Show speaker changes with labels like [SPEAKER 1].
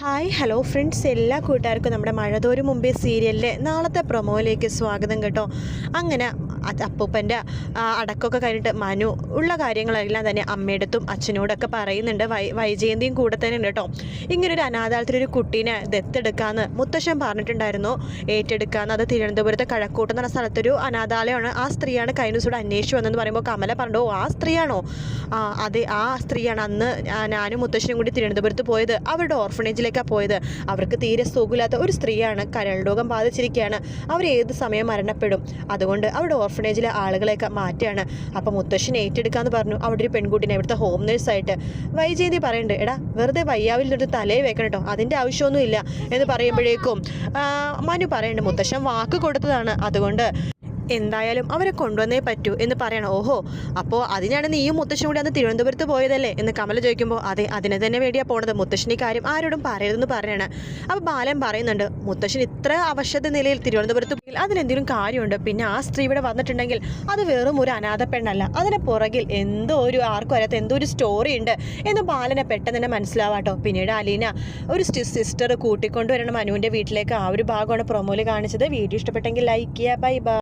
[SPEAKER 1] Hi hello friends. എല്ലാ കൂട്ടുകാർക്കും നമ്മുടെ മഴതോരു മുമ്പേ സീരിയലിലെ നാളത്തെ പ്രൊമോയിലേക്ക് സ്വാഗതം കേട്ടോ. അങ്ങനെ അപ്പൂപ്പന്റെ അടക്കമൊക്കെ കഴിഞ്ഞിട്ട് മനു ഉള്ള കാര്യങ്ങളെല്ലാം തന്നെ അമ്മയടുത്തും അച്ഛനോടൊക്കെ പറയുന്നുണ്ട്. വൈ വൈജയന്തിയും കൂടെ തന്നെ ഉണ്ട് കേട്ടോ. ഇങ്ങനൊരു അനാഥാലത്തിലൊരു കുട്ടീനെ ദത്തെടുക്കാമെന്ന് മുത്തശ്ശൻ പറഞ്ഞിട്ടുണ്ടായിരുന്നു. ഏറ്റെടുക്കാമെന്ന് അത് തിരുവനന്തപുരത്തെ കഴക്കൂട്ട് എന്ന സ്ഥലത്തൊരു അനാഥാലയമാണ്. ആ സ്ത്രീയാണ് ദിവസം അന്വേഷിച്ചു വന്നെന്ന് പറയുമ്പോൾ കമല പറഞ്ഞു ഓ ആ സ്ത്രീയാണോ? ആ അതെ ആ സ്ത്രീയാണ് അന്ന് ഞാനും മുത്തശ്ശനും കൂടി തിരുവനന്തപുരത്ത് പോയത്. അവരുടെ ഓർഫണേജിലേക്കാണ് പോയത്. അവർക്ക് തീരെ സുഖമില്ലാത്ത ഒരു സ്ത്രീയാണ് കരൾ രോഗം ബാധിച്ചിരിക്കുകയാണ്. അവർ ഏത് സമയം മരണപ്പെടും? അതുകൊണ്ട് അവരുടെ ഓർഫണേജിലെ ആളുകളെയൊക്കെ മാറ്റുകയാണ്. അപ്പം മുത്തശ്ശൻ ഏറ്റെടുക്കാന്ന് പറഞ്ഞു. അവിടെ ഒരു പെൺകുട്ടിനെ ഇവിടുത്തെ ഹോം നേഴ്സായിട്ട് വൈജയന്തി പറയുന്നുണ്ട് എടാ വെറുതെ വയ്യാവിൽ നിന്നിട്ട് തലേ വെക്കണം കേട്ടോ അതിന്റെ ആവശ്യമൊന്നുമില്ല. എന്ന് പറയുമ്പോഴേക്കും മനു പറയുന്നുണ്ട് മുത്തശ്ശൻ വാക്ക് കൊടുത്തതാണ്. അതുകൊണ്ട് എന്തായാലും അവരെ കൊണ്ടുവന്നേ പറ്റൂ എന്ന് പറയണം. ഓഹോ അപ്പോൾ അതിനാണ് നീയും മുത്തശ്ശനും കൂടി അന്ന് തിരുവനന്തപുരത്ത് പോയതല്ലേ? എന്ന് കമല ചോദിക്കുമ്പോൾ അതെ അതിനെ തന്നെ വേണ്ടിയാ പോണത്. മുത്തശ്ശൻ ഈ കാര്യം ആരോടും പറയരുതെന്ന് പറയണം. അപ്പോൾ ബാലൻ പറയുന്നുണ്ട് മുത്തശ്ശൻ ഇത്ര അവശത നിലയിൽ തിരുവനന്തപുരത്ത് പോയി അതിനെന്തെങ്കിലും കാര്യമുണ്ട്. പിന്നെ ആ സ്ത്രീ ഇവിടെ വന്നിട്ടുണ്ടെങ്കിൽ അത് വെറും ഒരു അനാഥ പെണ്ണല്ല. അതിന് പുറകിൽ എന്തോ ഒരു ആർക്കും അറിയാത്ത എന്തോ ഒരു സ്റ്റോറി ഉണ്ട് എന്ന് ബാലനെ പെട്ടെന്ന് തന്നെ മനസ്സിലാവാട്ടോ പിന്നീട് അലീന ഒരു സിസ്റ്റർ കൂട്ടിക്കൊണ്ടുവരണം മനുവിന്റെ വീട്ടിലേക്ക്. ആ ഒരു ഭാഗമാണ് പ്രൊമോയിൽ കാണിച്ചത്. വീഡിയോ ഇഷ്ടപ്പെട്ടെങ്കിൽ ലൈക്ക് ചെയ്യുക ബൈ ബൈ